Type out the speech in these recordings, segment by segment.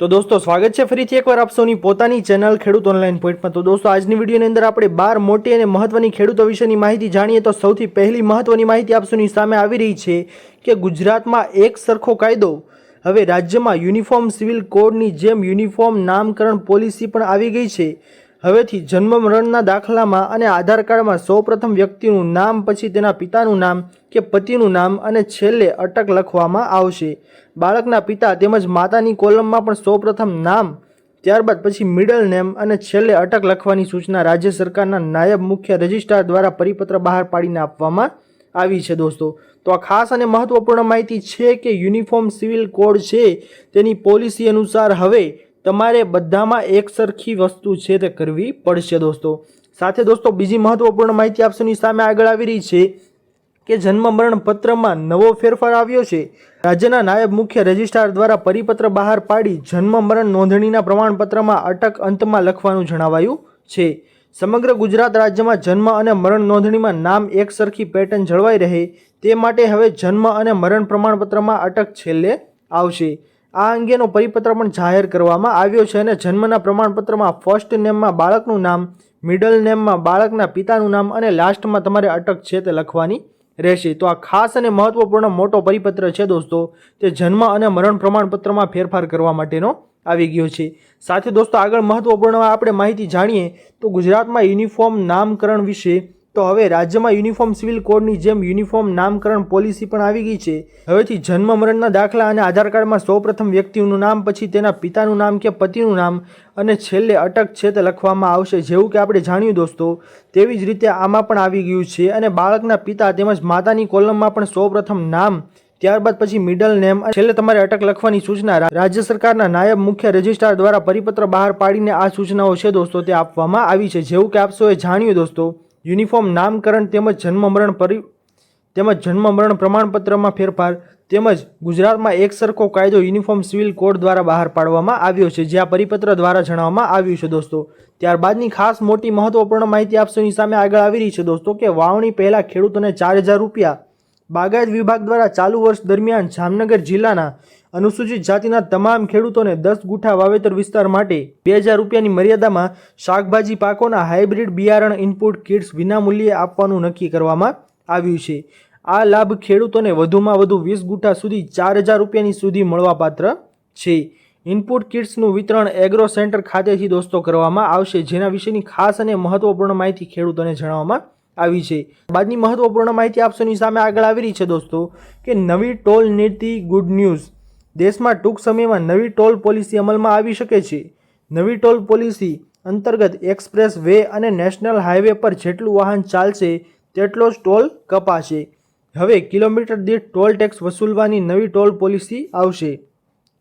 તો દોસ્તો, સ્વાગત છે ફરીથી એકવાર આપ સૌની પોતાની ચેનલ ખેડૂત ઓનલાઈન પોઈન્ટમાં. તો દોસ્તો, આજની વિડીયોની અંદર આપણે બાર મોટી અને મહત્વની ખેડૂતો વિશેની માહિતી જાણીએ તો સૌથી પહેલી મહત્વની માહિતી આપ સામે આવી રહી છે કે ગુજરાતમાં એક સરખો કાયદો. હવે રાજ્યમાં યુનિફોર્મ સિવિલ કોડની જેમ યુનિફોર્મ નામકરણ પોલિસી પણ આવી ગઈ છે. હવેથી જન્મ મરણના દાખલામાં અને આધાર કાર્ડમાં સૌપ્રથમ વ્યક્તિનું નામ, પછી તેના પિતાનું નામ કે પતિનું નામ અને છેલ્લે અટક લખવામાં આવશે. બાળકના પિતા તેમજ માતાની કોલમમાં પણ સૌપ્રથમ નામ, ત્યારબાદ પછી મિડલ નેમ અને છેલ્લે અટક લખવાની સૂચના રાજ્ય સરકારના નાયબ મુખ્ય રજિસ્ટ્રાર દ્વારા પરિપત્ર બહાર પાડીને આપવામાં આવી છે દોસ્તો. તો આ ખાસ અને મહત્વપૂર્ણ માહિતી છે કે યુનિફોર્મ સિવિલ કોડ છે તેની પોલિસી અનુસાર હવે તમારે બધામાં એક સરખી વસ્તુ છે તે કરવી પડશે દોસ્તો. સાથે દોસ્તો, બીજી મહત્વપૂર્ણ માહિતી આપશોની સામે આગળ આવી રહી છે કે જન્મ મરણ પત્રમાં નવો ફેરફાર આવ્યો છે. રાજ્યના નાયબ મુખ્ય રજિસ્ટ્રાર દ્વારા પરિપત્ર બહાર પાડી જન્મ મરણ નોંધણીના પ્રમાણપત્રમાં અટક અંતમાં લખવાનું જણાવાયું છે. સમગ્ર ગુજરાત રાજ્યમાં જન્મ અને મરણ નોંધણીમાં નામ એક સરખી પેટર્ન જળવાઈ રહે તે માટે હવે જન્મ અને મરણ પ્રમાણપત્રમાં અટક છેલ્લે આવશે. આ અંગેનો પરિપત્ર પણ જાહેર કરવામાં આવ્યો છે અને જન્મના પ્રમાણપત્રમાં ફર્સ્ટ નેમમાં બાળકનું નામ મિડલ નેમમાં બાળકના પિતાનું નામ અને લાસ્ટમાં તમારે અટક છે તે લખવાની રહેશે. તો આ ખાસ અને મહત્વપૂર્ણ મોટો પરિપત્ર છે દોસ્તો, તે જન્મ અને મરણ પ્રમાણપત્રમાં ફેરફાર કરવા માટેનો આવી ગયો છે. સાથે દોસ્તો, આગળ મહત્વપૂર્ણ આપણે માહિતી જાણીએ, તો ગુજરાતમાં યુનિફોર્મ નામકરણ વિશે તો હવે રાજ્યમાં યુનિફોર્મ સિવિલ કોડની જેમ યુનિફોર્મ નામકરણ પોલિસી પણ આવી ગઈ છે. હવેથી જન્મ મરણના દાખલા અને આધાર કાર્ડમાં સૌપ્રથમ વ્યક્તિનું નામ, પછી તેના પિતાનું નામ કે પતિનું નામ અને છેલ્લે અટક છે તે લખવામાં આવશે જેવું કે આપણે જાણ્યું દોસ્તો. તેવી જ રીતે આમાં પણ આવી ગયું છે અને બાળકના પિતા તેમજ માતાની કોલમમાં પણ સૌપ્રથમ નામ, ત્યારબાદ પછી મિડલ નેમ છેલ્લે તમારે અટક લખવાની સૂચના રાજ્ય સરકારના નાયબ મુખ્ય રજિસ્ટ્રાર દ્વારા પરિપત્ર બહાર પાડીને આ સૂચનાઓ છે દોસ્તો તે આપવામાં આવી છે. જેવું કે આપશો એ જાણ્યું દોસ્તો. યુનિફોર્મ નામકરણ તેમજ જન્મ મરણ પરી, તેમજ જન્મ મરણ પ્રમાણપત્રમાં ફેરફાર તેમજ ગુજરાતમાં એક સરખો કાયદો યુનિફોર્મ સિવિલ કોડ દ્વારા બહાર પાડવામાં આવ્યો છે, જે આ પરિપત્ર દ્વારા જણાવવામાં આવ્યું છે દોસ્તો. ત્યારબાદની ખાસ મોટી મહત્વપૂર્ણ માહિતી આપશોની સામે આગળ આવી રહી છે દોસ્તો કે વાવણી પહેલાં ખેડૂતોને ચાર હજાર રૂપિયા બાગાયત વિભાગ દ્વારા ચાલુ વર્ષ દરમિયાન જામનગર જિલ્લાના અનુસૂચિત જાતિના તમામ ખેડૂતોને દસ ગુઠા વાવેતર વિસ્તાર માટે બે હજાર રૂપિયાની મર્યાદામાં શાકભાજી પાકોના હાઇબ્રિડ બિયારણ ઇનપુટ કિટ્સ વિનામૂલ્યે આપવાનું નક્કી કરવામાં આવ્યું છે. આ લાભ ખેડૂતોને વધુમાં વધુ વીસ ગુઠા સુધી ચાર હજાર રૂપિયાની સુધી મળવાપાત્ર છે. ઇનપુટ કિટ્સનું વિતરણ એગ્રો સેન્ટર ખાતેથી દોસ્તો કરવામાં આવશે, જેના વિશેની ખાસ અને મહત્વપૂર્ણ માહિતી ખેડૂતોને જણાવવામાં આવી છે. બાદની મહત્વપૂર્ણ માહિતી આપશોની સામે આગળ આવી રહી છે દોસ્તો, કે નવી ટોલ નીતિ ગુડ ન્યૂઝ. દેશમાં ટૂંક સમયમાં નવી ટોલ પોલિસી અમલમાં આવી શકે છે. નવી ટોલ પોલિસી અંતર્ગત એક્સપ્રેસ વે અને નેશનલ હાઈવે પર જેટલું વાહન ચાલશે તેટલો જ ટોલ કપાશે. હવે કિલોમીટર દીઠ ટોલ ટેક્સ વસૂલવાની નવી ટોલ પોલિસી આવશે.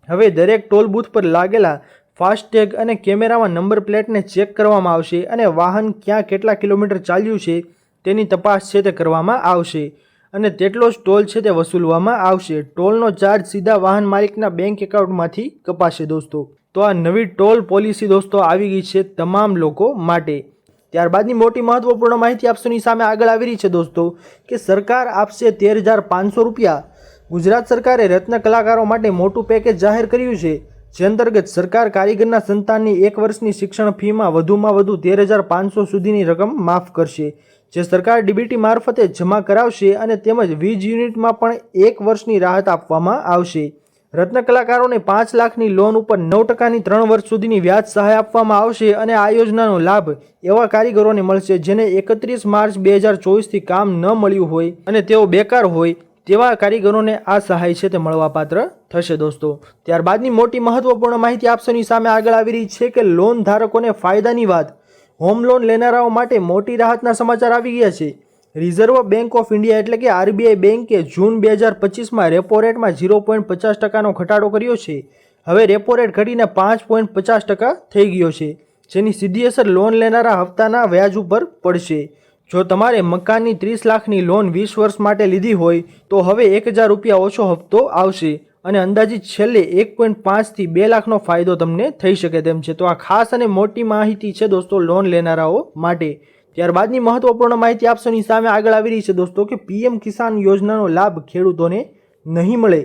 હવે દરેક ટોલ બૂથ પર લાગેલા ફાસ્ટેગ અને કેમેરામાં નંબર પ્લેટને ચેક કરવામાં આવશે અને વાહન ક્યાં કેટલા કિલોમીટર ચાલ્યું છે તેની તપાસ છે તે કરવામાં આવશે. અને તેટલો જ ટોલ છે તે વસૂલવામાં આવશે. ટોલનો ચાર્જ સીધા વાહન માલિકના બેંક એકાઉન્ટમાંથી કપાશે દોસ્તો. તો આ નવી ટોલ પોલિસી દોસ્તો આવી ગઈ છે તમામ લોકો માટે. ત્યારબાદની મોટી મહત્વપૂર્ણ માહિતી આપસોની સામે આગળ આવી રહી છે દોસ્તો, કે સરકાર આપશે તેર હજાર પાંચસો રૂપિયા. ગુજરાત સરકારે રત્ન કલાકારો માટે મોટું પેકેજ જાહેર કર્યું છે. જે અંતર્ગત સરકાર કારીગરના સંતાનની એક વર્ષની શિક્ષણ ફીમાં વધુમાં વધુ તેર હજાર પાંચસો સુધીની રકમ માફ કરશે, જે સરકાર ડીબીટી મારફતે જમા કરાવશે અને તેમજ વીજ યુનિટમાં પણ એક વર્ષની રાહત આપવામાં આવશે. રત્ન કલાકારોને પાંચ લાખની લોન ઉપર નવ ટકાની ત્રણ વર્ષ સુધીની વ્યાજ સહાય આપવામાં આવશે અને આ યોજનાનો લાભ એવા કારીગરોને મળશે જેને એકત્રીસ માર્ચ બે હજાર ચોવીસથી કામ ન મળ્યું હોય અને તેઓ બેકાર હોય. તેવા કારીગરોને આ સહાય છે તે મળવાપાત્ર થશે દોસ્તો. ત્યારબાદની મોટી મહત્વપૂર્ણ માહિતી આપસોની સામે આગળ આવી રહી છે કે લોન ધારકોને ફાયદાની વાત. હોમ લોન લેનારાઓ માટે મોટી રાહતના સમાચાર આવી ગયા છે. રિઝર્વ બેંક ઓફ ઇન્ડિયા એટલે કે આરબીઆઈ બેંકે જૂન બે હજાર પચીસમાં રેપો રેટમાં ઝીરો પોઈન્ટ પચાસ ટકાનો ઘટાડો કર્યો છે. હવે રેપો રેટ ઘટીને પાંચ પોઈન્ટ પચાસ ટકા થઈ ગયો છે, જેની સીધી અસર લોન લેનારા હપ્તાના વ્યાજ ઉપર પડશે. જો તમારે મકાનની ત્રીસ લાખની લોન વીસ વર્ષ માટે લીધી હોય, તો હવે એક હજાર રૂપિયા ઓછો હપ્તો આવશે અને અંદાજિત છેલ્લે એક પોઈન્ટ પાંચથી બે લાખનો ફાયદો તમને થઈ શકે તેમ છે. તો આ ખાસ અને મોટી માહિતી છે દોસ્તો લોન લેનારાઓ માટે. ત્યારબાદની મહત્વપૂર્ણ માહિતી આપશોની સામે આગળ આવી રહી છે દોસ્તો કે પીએમ કિસાન યોજનાનો લાભ ખેડૂતોને નહીં મળે.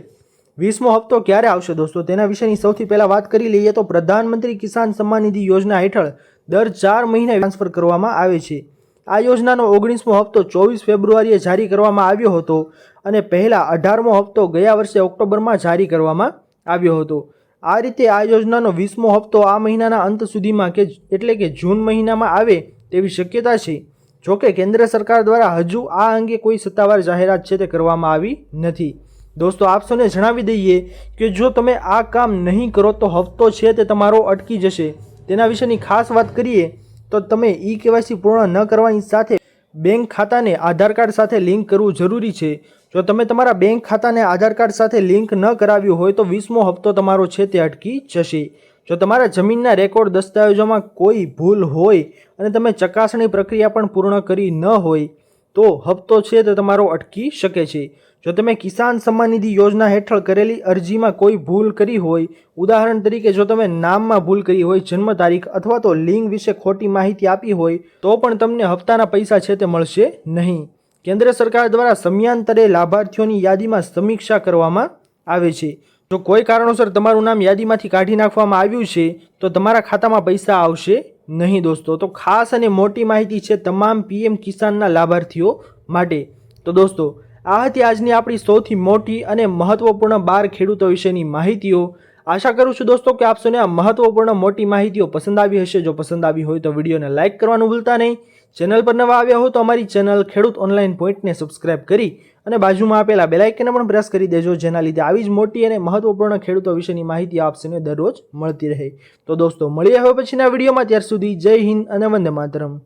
વીસમો હપ્તો ક્યારે આવશે દોસ્તો? તેના વિશેની સૌથી પહેલાં વાત કરી લઈએ તો પ્રધાનમંત્રી કિસાન સન્માન નિધિ યોજના હેઠળ દર ચાર મહિને ટ્રાન્સફર કરવામાં આવે છે. આ યોજનાનો ઓગણીસમો હપ્તો ચોવીસ ફેબ્રુઆરીએ જારી કરવામાં આવ્યો હતો અને પહેલાં અઢારમો હપ્તો ગયા વર્ષે ઓક્ટોબરમાં જારી કરવામાં આવ્યો હતો. આ રીતે આ યોજનાનો વીસમો હપ્તો આ મહિનાના અંત સુધીમાં કે એટલે કે જૂન મહિનામાં આવે તેવી શક્યતા છે. જોકે કેન્દ્ર સરકાર દ્વારા હજુ આ અંગે કોઈ સત્તાવાર જાહેરાત છે તે કરવામાં આવી નથી. દોસ્તો, આપ જણાવી દઈએ કે જો તમે આ કામ નહીં કરો તો હપ્તો છે તે તમારો અટકી જશે. તેના વિશેની ખાસ વાત કરીએ તો તમે ઈ કેવાયસી પૂર્ણ ન કરવાની સાથે બેંક ખાતાને આધાર કાર્ડ સાથે લિંક કરવું જરૂરી છે. જો તમે તમારા બેંક ખાતાને આધાર કાર્ડ સાથે લિંક ન કરાવ્યું હોય તો વીસમો હપ્તો તમારો છે તે અટકી જશે. જો તમારા જમીનના રેકોર્ડ દસ્તાવેજોમાં કોઈ ભૂલ હોય અને તમે ચકાસણી પ્રક્રિયા પણ પૂર્ણ કરી ન હોય તો હપ્તો છે તે તમારો અટકી શકે છે. જો તમે કિસાન સન્માન નિધિ યોજના હેઠળ કરેલી અરજીમાં કોઈ ભૂલ કરી હોય, ઉદાહરણ તરીકે જો તમે નામમાં ભૂલ કરી હોય, જન્મ તારીખ અથવા તો લિંગ વિશે ખોટી માહિતી આપી હોય, તો પણ તમને હપ્તાના પૈસા છે તે મળશે નહીં. કેન્દ્ર સરકાર દ્વારા સમયાંતરે લાભાર્થીઓની યાદીમાં સમીક્ષા કરવામાં આવે છે. જો કોઈ કારણોસર તમારું નામ યાદીમાંથી કાઢી નાખવામાં આવ્યું છે, તો તમારા ખાતામાં પૈસા આવશે નહીં દોસ્તો. તો ખાસ અને મોટી માહિતી છે તમામ પીએમ કિસાનના લાભાર્થીઓ માટે. તો દોસ્તો, આ હતી આજની આપણી સૌથી મોટી અને મહત્વપૂર્ણ બાર ખેડૂતો વિશેની માહિતીઓ. આશા કરું છું દોસ્તો કે આપશોને આ મહત્વપૂર્ણ મોટી માહિતીઓ પસંદ આવી હશે. જો પસંદ આવી હોય તો વિડીયોને લાઇક કરવાનું ભૂલતા નહીં. ચેનલ પર નવા આવ્યા હો તો અમારી ચેનલ ખેડૂત ઓનલાઈન પોઈન્ટને સબસ્ક્રાઇબ કરી અને બાજુમાં આપેલા બેલાઇકને પણ પ્રેસ કરી દેજો, જેના લીધે આવી જ મોટી અને મહત્વપૂર્ણ ખેડૂતો વિશેની માહિતી આપશે દરરોજ મળતી રહે. તો દોસ્તો, મળીએ હવે પછીના વિડીયોમાં, ત્યાર સુધી જય હિન્દ અને વંદે માતરમ.